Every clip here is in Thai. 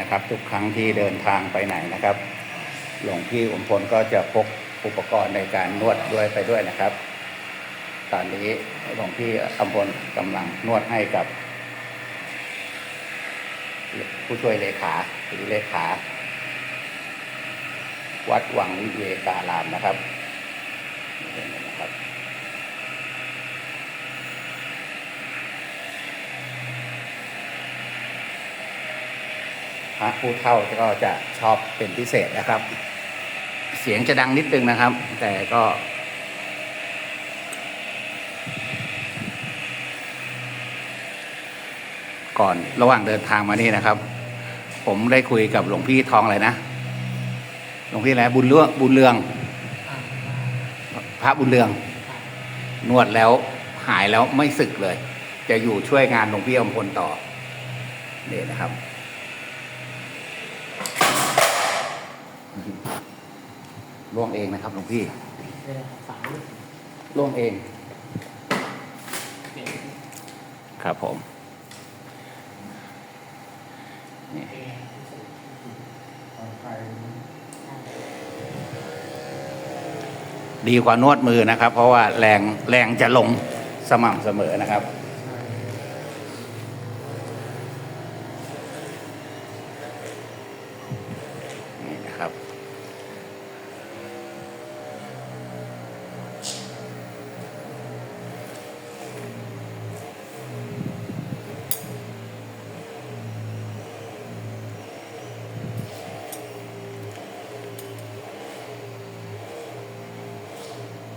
นะครับ ทุกครั้งที่เดินทางไปไหนนะครับ หลวงพี่อมพลก็จะพกอุปกรณ์ในการนวดด้วยไปด้วยนะครับ ตอนนี้หลวงพี่อมพลกำลังนวดให้กับ ผู้ช่วยเลขาหรือเลขา วัดวังวิเวการามนะครับนี่นะครับ พระผู้เฒ่าก็จะชอบเป็นพิเศษนะครับ เสียงจะดังนิดนึงนะครับ แต่ก็ก่อนระหว่างเดินทางมานี่นะครับ ผมได้คุยกับหลวงพี่ทองอะไรนะหลวงพี่อะไรบุญเรื่องบุญเรือง พระบุญเรือง นวดแล้วหายแล้วไม่สึกเลย จะอยู่ช่วยงานหลวงพี่อมพลต่อนี่นะครับ ล่วงเองนะครับหลวงพี่เวลาสามลูกล่วงเองเปลี่ยนครับผมนี่เป็นไงรู้สึกดีกว่านวดมือนะครับ เพราะว่าแรงแรงจะลงสม่ำเสมอนะครับ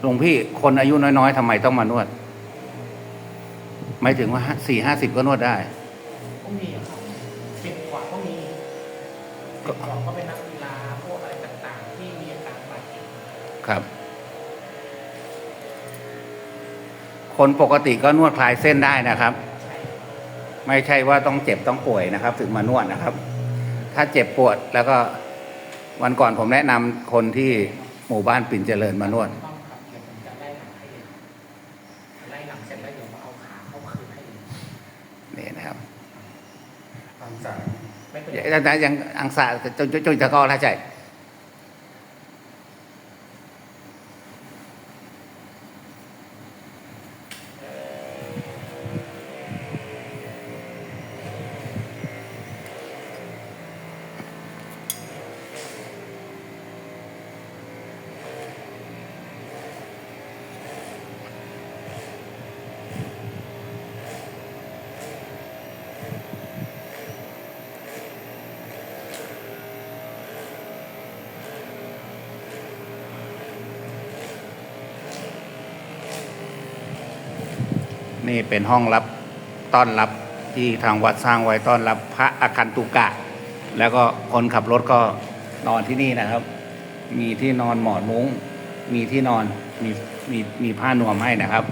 หลวงพี่คนอายุน้อยๆทำไมต้องมานวดไม่ถึงว่าสี่ห้าสิบก็นวดได้ก็มีอะครับสิบกว่าก็มีสิบกว่าก็เป็นนักกีฬาพวกอะไรต่างๆ ที่มีอาการบาดเจ็บครับ คนปกติก็นวดคลายเส้นได้นะครับใช่ไม่ใช่ว่าต้องเจ็บต้องป่วยนะครับ ถึงมานวดนะครับ ถ้าเจ็บปวดแล้วก็วันก่อนผมแนะนำคนที่หมู่บ้านปิ่นเจริญมานวด อังสากไม่เป็นยังยังยังอังสาจนจนจนจะก็ถ้าใจ นี่เป็นห้องรับต้อนรับที่ทางวัดสร้างไว้ต้อนรับพระอาคันตุกะ แล้วก็คนขับรถก็นอนที่นี่นะครับ มีที่นอนหมอนมุ้ง มีที่นอนมีมีมีผ้านวมให้นะครับ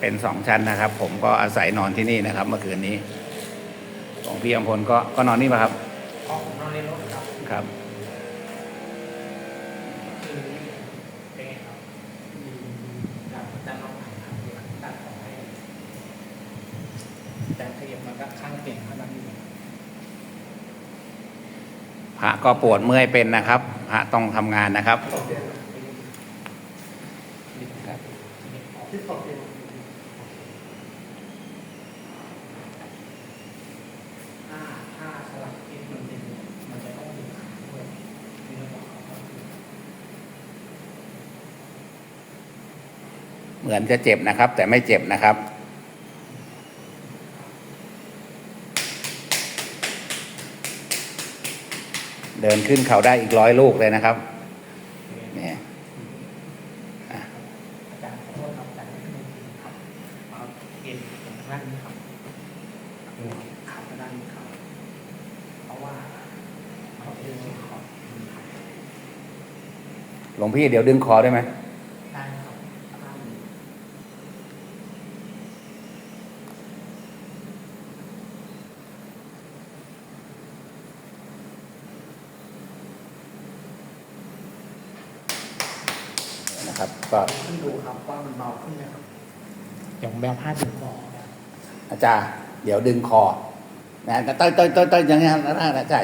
เป็นสองชั้นนะครับ ผมก็อาศัยนอนที่นี่นะครับ เมื่อคืนนี้ของพี่อมพลก็ก็นอนนี่ป่ะครับออกนอนในรถครับครับ คือเป็นไงครับมีดับดันน้องใหม่ครับเดี๋ยวตัดออกให้แต่ขยับมันก็ข้างเปลี่ยนข้างนั้นอยู่ พ ระก็ปวดเมื่อยเป็นนะครับพระต้องทำงานนะครับเหมือนจะเจ็บนะครับ แต่ไม่เจ็บนะครับ เดินขึ้นเขาได้อีกร้อยลูกเลยนะครับเนี่ยหลวงพี่เดี๋ยวดึงคอได้ไหม ได้ครับข้างนี้ นะครับ ก็ขึ้นดูครับว่ามันเบาขึ้นไหมครับเดี๋ยวผมแบลผ้าดึงคออาจารย์เดี๋ยวดึงคอนะแต่ต้อยต้อยต้อยต้อยอย่างนี้นะนะนะใช่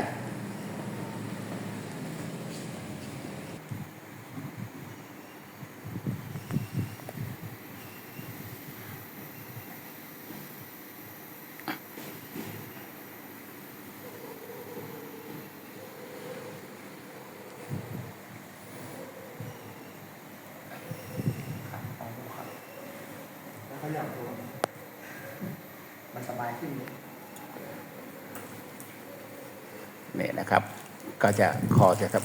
ครับลองดูครับ แล้อย่อนตัว มันสบายขึ้นเนี่ยนะครับ ก็จะคอจะครับ